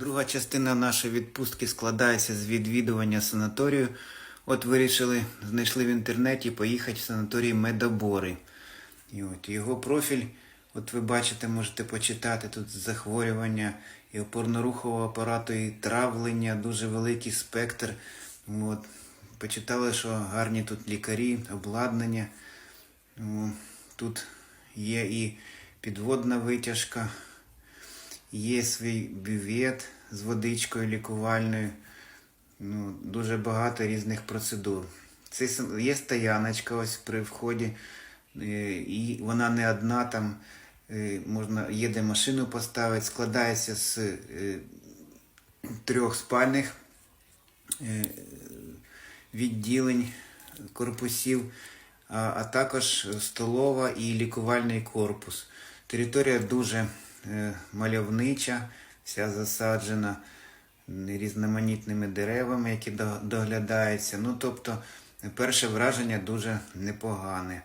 Друга частина нашої відпустки складається з відвідування санаторію. От вирішили, знайшли в інтернеті поїхати в санаторій Медобори. І от його профіль, от ви бачите, можете почитати тут захворювання і опорно-рухового апарату, і травлення, дуже великий спектр. От. Почитали, що гарні тут лікарі, обладнання. Тут є і підводна витяжка, є свій бювет з водичкою лікувальною. Ну, дуже багато різних процедур. Це є стояночка ось при вході, е, і вона не одна там. е, Можна є де машину поставити, складається з е, трьох спальних відділень корпусів, а, також столова і лікувальний корпус. Територія дуже мальовнича, вся засаджена різноманітними деревами, які доглядаються. Ну, тобто, перше враження дуже непогане.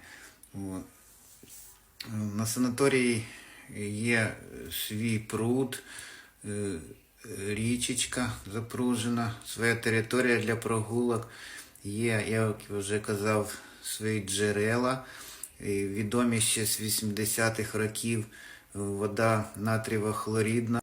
На санаторії є свій пруд, е, річечка запружена, своя територія для прогулок. Є, як я вже казав, свої джерела, е, відомі ще з 80-х років. Вода натрієва хлорідна.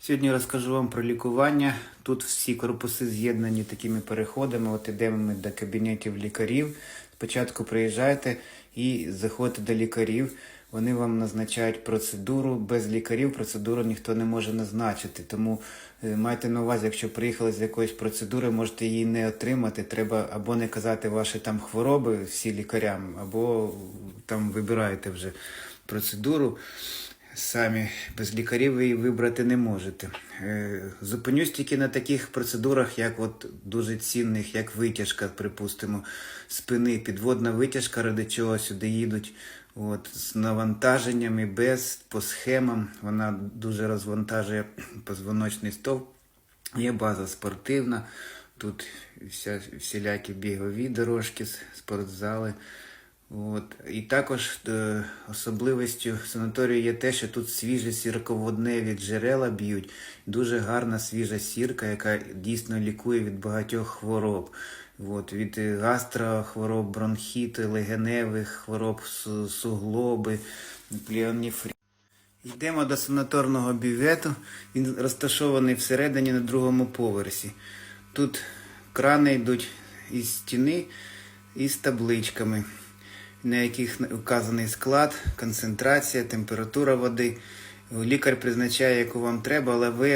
Сьогодні розкажу вам про лікування. Тут всі корпуси з'єднані такими переходами. От ідемо ми до кабінетів лікарів. Спочатку приїжджаєте і заходите до лікарів. Вони вам назначають процедуру. Без лікарів процедуру ніхто не може назначити. Тому е, майте на увазі, якщо приїхали з якоїсь процедури, можете її не отримати. Треба або не казати ваші там хвороби всі лікарям, або там вибираєте вже процедуру самі без лікарів ви її вибрати не можете. Е, Зупинюсь тільки на таких процедурах, як от дуже цінних, як витяжка, припустимо, спини, підводна витяжка, ради чого сюди їдуть. От, з навантаженням і без, по схемам. Вона дуже розвантажує позвоночний стовп. Є база спортивна, тут вся, всілякі бігові дорожки, спортзали. От. І також е, особливістю санаторію є те, що тут свіжі сірководневі джерела б'ють. Дуже гарна свіжа сірка, яка дійсно лікує від багатьох хвороб. От, від гастрохвороб, бронхіти, легеневих хвороб, су- суглоби, пліоніфрі. Йдемо до санаторного бювету. Він розташований всередині на другому поверсі. Тут крани йдуть із стіни і з табличками, на яких вказаний склад, концентрація, температура води. Лікар призначає, яку вам треба, але ви